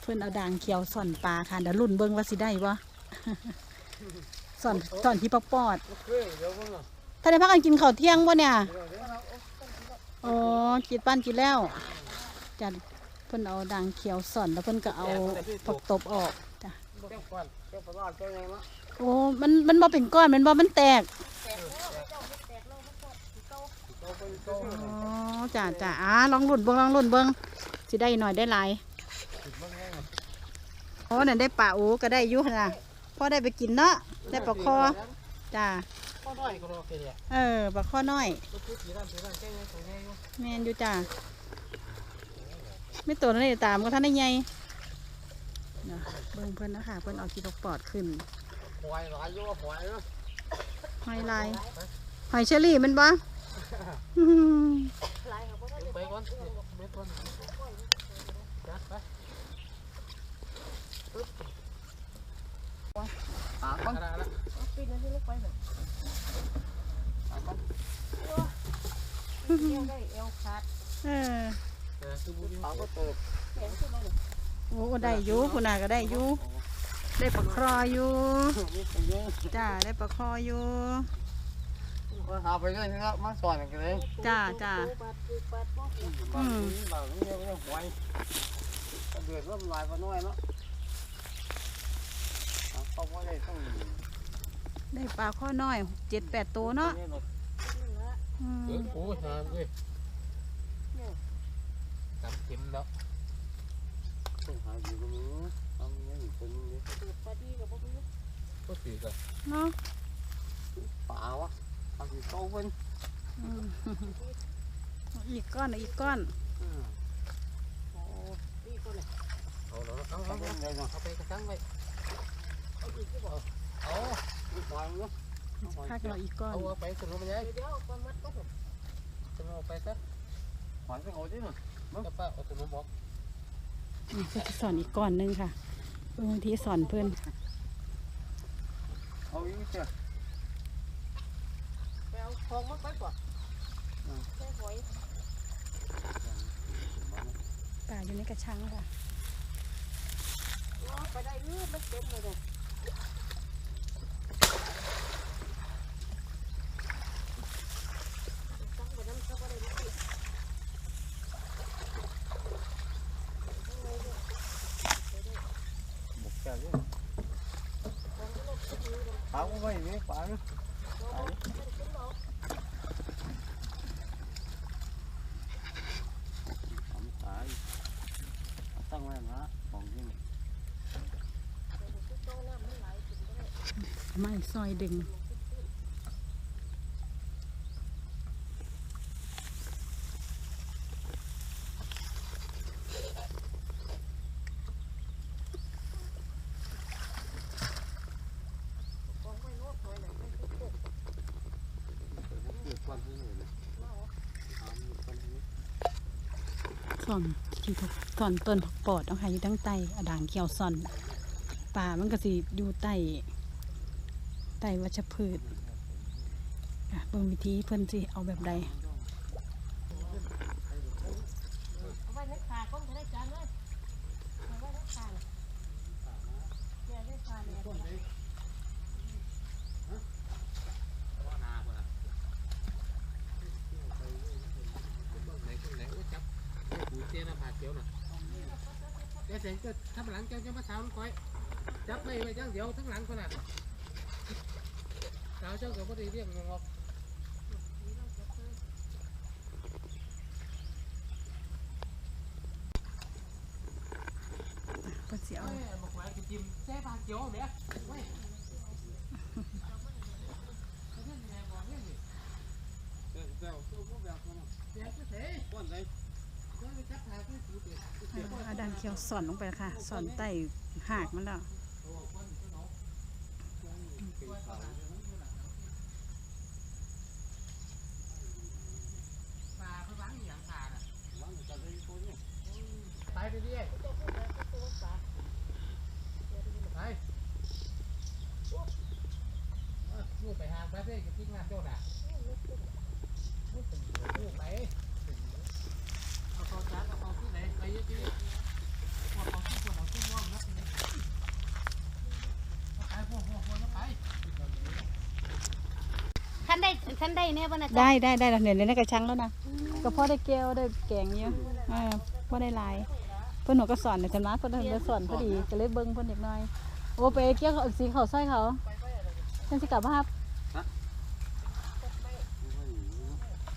เพิ่อนเอาด่างเขียวส่อนปลาค่ะเดี๋ยวรุ่นเบิ่งว่าสิได้บ่ส่อนส่อนที่ปอปอดท่านได้พักกันกินข้าวเที่ยงบ่เนี่ยอ๋อกินปั้นกินแล้วจ้ะเพิ่อนเอาด่างเขียวส่อนแล้วเพิ่อนก็เอาผักตบออกจ้ะโอ้มันมันบ่เป็นก้อนมันบ่มันแตก อ๋อจ้ะจ้ะอ่าลองรุ่นเบิ่งลองรุ่นเบิ่งสิได้หน่อยได้หลายติดบ้างไงโอ้นั่นได้ปลาโอ้ก็ได้อยู่หั่นน่ะพอได้ไปกินเนาะได้ปลาคอจ้ะก็น้อยก็รอแค่เดียวเออปลาคอน้อยก็คือตีนั่นตีนั่นแค่ไงตัวไงอยู่แม่นอยู่จ้ะไม่ตัวนั้นเลยตามก็ท่านได้ไงเนาะเบิ่งเพิ่นนะคะเพิ่นเอากีดอกปอดขึ้นหอยหลายอยู่หอยเนาะหอยลายหอยเชอรี่แมันบ่ อื้อหือไปก่อนเบ็ดก่อนจัดไปปากมันอะไรละเออเออคือปากก็เติบโอ้ได้อยู่คุณน่ะก็ได้อยู่ได้ปลาครออยู่นี่ไปเยอะจ้าได้ปลาคออยู่ ก็หาไปเลยนะครับมาสอนกันเลยจ้าจ้าบางทีบางทีเรื่องหวยเดือดร่มลายพอน้อยเนาะเขาว่าได้ต้องได้ปลาข้อน้อยเจ็ดแปดตัวเนาะอืมเออโอ้ยหามเลยจำเข็มแล้วต้องหาอยู่ตรงนี้ทำยังเป็นนี้ก็สีกันเนาะป่าวะ ทำสีโตเป็นอืมอีกก้อนอีกก้อนเอาแล้วเอาเอาเอาเอาไปกระชังไปเอาเอาปล่อยมันเนาะพักเราอีกก้อนเอาไปสนุกมันยังสนุกไปซะหอยไปเอาดิมั้งจะป้าเอาสนุกบอกอืมเพิ่นสิสอนอีกก้อนหนึงค่ะเบางทีสอนเพื่อนเอาอีกเถอะไปเอา ของมาไปก่อนใส่หอยปลาอยู่ในกระชังค่ะรอไปได้เออมันเต็มเลยเนี่ยตั้งไปน้ำก็บ่ได้ไม่บอกแค่นี้ปลาก็ไม่มีปลาเนาะ ตั้งไว้นะของจริงไม่ซอยดึง สอนที่ทุกสอนต้นผักปอดเอาค่ะอยู่ทั้งไตเอด่างเขียวสอนป่ามันก็สิอยู่ใต้ใต้วัชพืชอะเบิ่งวิธีเพิ่นสิเอาแบบใด เอาไว้ในขาก้นก็ได้จานเลยเอาไว้ในขาเนี่ยในขาเนี่ย ไหนคนไหนก็จับปู เตี้ยนะผ่าเขียวน่ะแกเสร็จก็ทำหลังเจ้าจะมาสาวก้อย จับไม่ไว้จังเดียวทั้งหลังคนน่ะสาวเจ้าก็ไม่ได้เรียกงอกเพิ่นสิเอาเอ้ยบอกว่าจะจิ้มแซ่ผ่าเขียวเนี่ยเว้ยเจ้าเจ้าพวกแบบนั้นเจ้าเสร็จก้อนไหนก้ อนไปจับผ่าที่ปูเตี้ยอ่าเอาด่างเขียวสอนลงไปค่ะสอนใต้หากมันแล้วปลาไปวางอย่างปลาน่ะวางอยไปดิดิไปลูกไปหางไปเพื่อจะทิ้งงานเจ้าน่ะลูกไปเอาเขาจานเอาเขาที่ไหน ท่านได้แน่บ่นะจ๊ะได้ได้ได้แล้วเนี่ยในกระชังแล้วนะก็พอได้แก้วได้แกงเยอะเออพอได้ลายเพิ่อนหนูก็สอนในธรรมะเพิ่อนเพิ่นสอนพอดีก็เลยเบิ่งเพิ่อนเด็กน้อยโอ้ไปเกี่ยวสีเขาวซอยเขาเพิ่นสิกลับมาครับ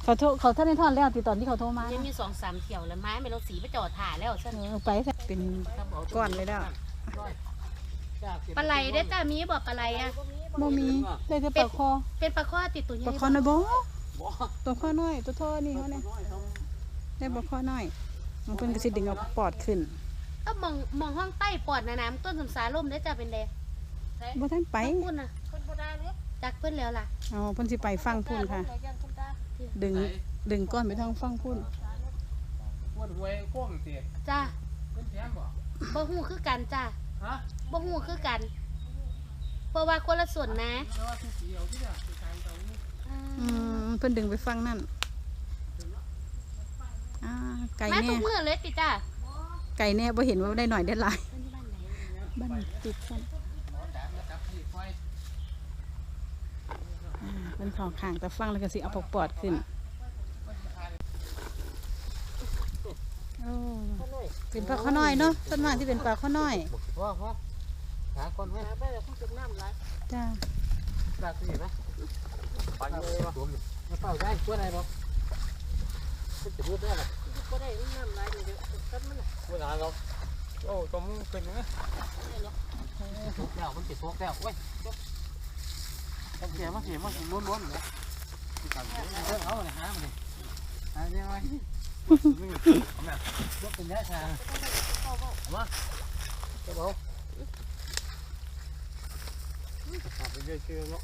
เขาโทรเขาท่านได้ทอนแล้วติดตอนที่เขาโทรมายังมีสองสามเที่ยวแล้วไม้ไม่รถสีไปจอดถ่าแล้วฉันอไปเป็นก้อนเลยแล้ว ปลาไหลได้อจ้ามีบอกปลาไหลอะ บ่มีได้แต่ปลาคอเป็นปลาข้อติดตัวใหญ่ปลาคอน้อยบ่ตัวคอน้อย ตัวท่อนี่เขาเนี่ยได้ปลาคอน้อย มันเพิ่นก็สิดึงเอาปอดขึ้นก็มองมองห้องใต้ปอดนะน้ำต้นสำสาลมได้อจ้าเป็นแดงบ่ทันไปพุ่นน่ะจักเพิ่นแล้วล่ะเอาเพิ่นสิไปฟังพุ่นค่ะ ดึงดึงก้อนไปทางฟังพุ่นม้วนหวยโค้งเสียจ้าเพิ่นแถมบ่บ่ฮู้คือกันจ้า ฮะบ่ฮู้คือกัน เพราะว่าคนละส่วนนะแล้วว่าทุกปีเอาที่น่ะไปทางเตานี่อืมเพิ่นดึงไปฟังนั่นอ่าไก่มาแน่ทุกมื้อเลยติจ้าไก่แน่บ่เห็นว่าได้หน่อยได้หลายเพิ่นที่บ้านไหนบ้านติดกันหมอจ๋ามาจับที่ไฟอ่าเพิ่นเขอข้างแต่ฟังแล้วก็สิเอาปอกปอดขึ้นโอ้ เป็นปลาข้อน้อยเนาะต้นไม้ที่เป็นปลาข้อน้อยพ่อพ่อหาคนไว้ไปแล้วคุณจมน้ำหลายจ้าปลาคือนะปลาเลยตัวมันมาเฝ้าได้ตัวไหนบ่มันจะพูดได้หรอบ่ได้น้ำหลายเดี๋ยวต้นมันน่ะเวลาเราโอ้ตรงเป็นไงทุกแล้วมันติดทุกแล้วเว้ยต้องเสียมาเสียมาล้วนๆเลยเอาเลยหามาดิหาเนี่ยไว้ เอาแม่ยกเป็นยาชาเอามาจะบอกขับไปเรื่อยเชื่อเนา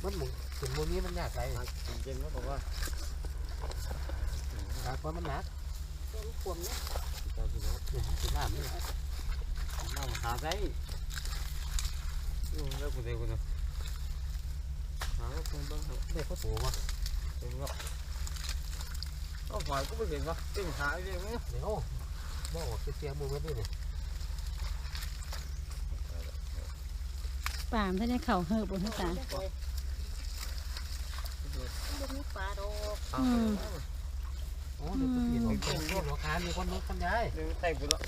ะมันหมุนถึงมุมนี้มันยากไรจริงๆก็บอกว่าหนักว่ามันหนักเป็นขวมเนี่ยเจ้าที่น้ำที่น้ำนี่น้ำหาได้ยุ่งแล้วกูเดียวกูเนาะหาคนบ้างเด็กเขาตัววะเห็นวะเอาฝ่ายก็ไม่เห็นวะเอ็งหาเรื่องนี้เดี๋ยวบอกว่าเสียมือไว้ด้วยเนี่ยป่ามนถ้าได้เข่าเหือบบนตามันมีปลาดอกอืมโอ้เดี๋ยวพี่หลงเป็นรถหัวคานมีคนรถคนย้ายเดี๋ยวแต่งไปแล้ว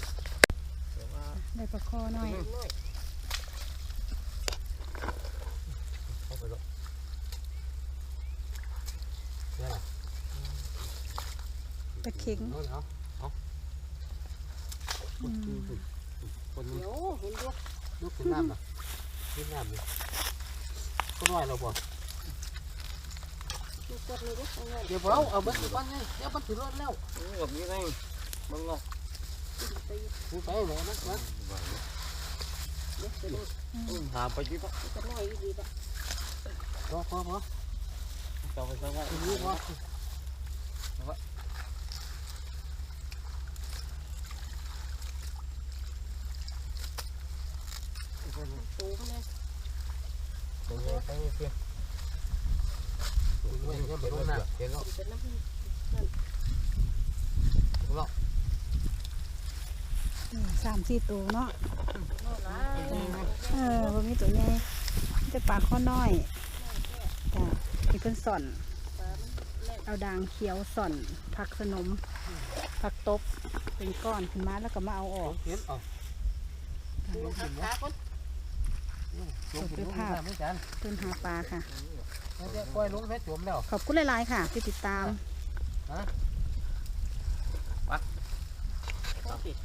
เดี๋ยวว่าได้ปลาคอน้อยน้อย เข้าไปรถเนี่ย ตะเข็งเอาเอาเอาอืมคนนี้เดี๋ยวเห็นยกลุกขึ้นน้ำนะขึ้นน้ำเลยก็น้อยเราบ่ยกกดเลยดิเอาไว้เดี๋ยวเราเอาเบิ้ลก่อนไงเดี๋ยวมันถึงรถแล้วเออแบบนี้ไงมึงเนาะไปกูไปไหนนะวะเดี๋ยวจะได้อืมหาไปที่ปะจะน้อยอีดีละพอพอพอต่อไปสักวันทีนี้พอ ตูเขาเลย ไปเลยไปเลยเพื่อนเว้ยยังไปลงน้ำเห็นแล้ว เป็นน้ำ แล้ว อืม สามสี่ตัวเนาะน้อยหลายเออบ่มีตัวใหญ่มีแต่ปลาข้อน้อยจ้ะที่เพิ่นสอนปลามันแรกเอาด่างเขียวสอน ผักสนม ผักตบ เป็นก้อนขึ้นมาแล้วก็มาเอาออกเห็นเอาดูขาขาคนลงถึงน้ำไม่จันเพิ่นหาปลาค่ะแล้วจะปล่อยลงแค่จมแล้วขอบคุณหลายๆค่ะ ที่ติดตามฮะต้องติด